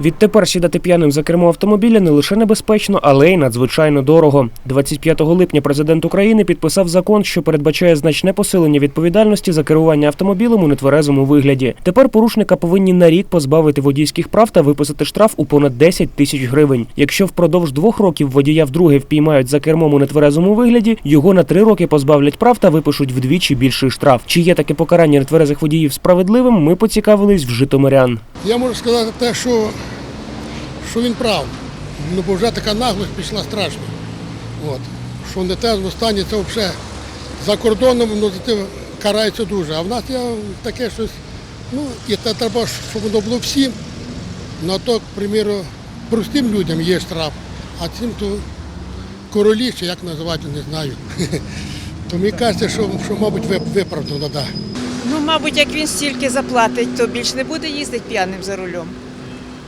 Відтепер сідати п'яним за кермо автомобіля не лише небезпечно, але й надзвичайно дорого. 25 липня президент України підписав закон, що передбачає значне посилення відповідальності за керування автомобілем у нетверезому вигляді. Тепер порушника повинні на рік позбавити водійських прав та виписати штраф у понад 10 тисяч гривень. Якщо впродовж двох років водія вдруге впіймають за кермом у нетверезому вигляді, його на три роки позбавлять прав та випишуть вдвічі більший штраф. Чи є таке покарання нетверезих водіїв справедливим? Ми поцікавились в житомирян. Я можу сказати те, що, що він прав. Ну, бо вже така наглость пішла страшно. От. Що не те в стані, це взагалі за кордоном ну, за те карається дуже. А в нас є таке щось, ну, і це треба, щоб воно було всім. Ну, а то, к примеру, простим людям є штраф, а цим то королі, чи як називати, не знаю. То мені кажеться, що, що мабуть, виправдано, так. Ну, мабуть, як він стільки заплатить, то більш не буде їздити п'яним за рулем.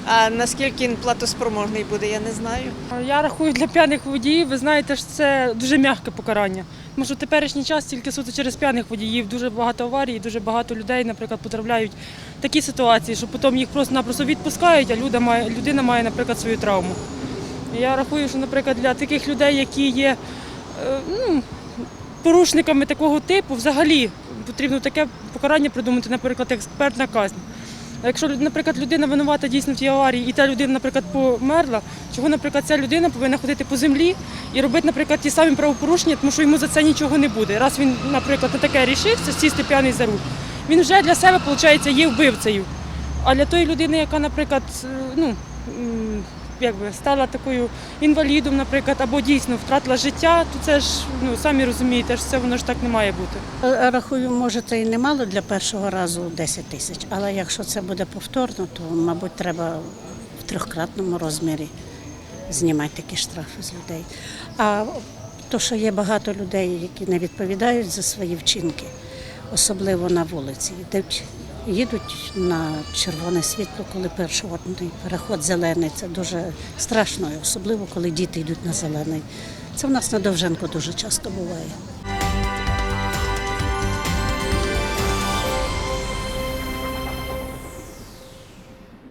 А наскільки він платоспроможний буде, я не знаю. Я рахую для п'яних водіїв, ви знаєте, що це дуже м'яке покарання. Тому що в теперішній час тільки суто через п'яних водіїв дуже багато аварій, дуже багато людей, наприклад, потрапляють в такі ситуації, що потім їх просто-напросто відпускають, а люда має, людина має, наприклад, свою травму. Я рахую, що, наприклад, для таких людей, які є е, ну, порушниками такого типу, взагалі потрібно таке покарання придумати, наприклад, експертна казнь. Якщо, наприклад, людина винувата дійсно в тій аварії, і та людина, наприклад, померла, чого, наприклад, ця людина повинна ходити по землі і робити, наприклад, ті самі правопорушення, тому що йому за це нічого не буде. Раз він, наприклад, на таке рішився, сісти п'яний за руль, він вже для себе, виходить, є вбивцею. А для тої людини, яка, наприклад, е, ну, якби стала такою інвалідом, наприклад, або дійсно втратила життя, то це ж, ну, самі розумієте, що це воно ж так не має бути. Е, Рахую, може, це і немало для першого разу 10 тисяч, але якщо це буде повторно, то, мабуть, треба в трьохкратному розмірі знімати такі штрафи з людей. А то, що є багато людей, які не відповідають за свої вчинки, особливо на вулиці, йдуть, їдуть на червоне світло, коли перший переход зелений. Це дуже страшно, особливо коли діти йдуть на зелений. Це в нас на Довженко дуже часто буває.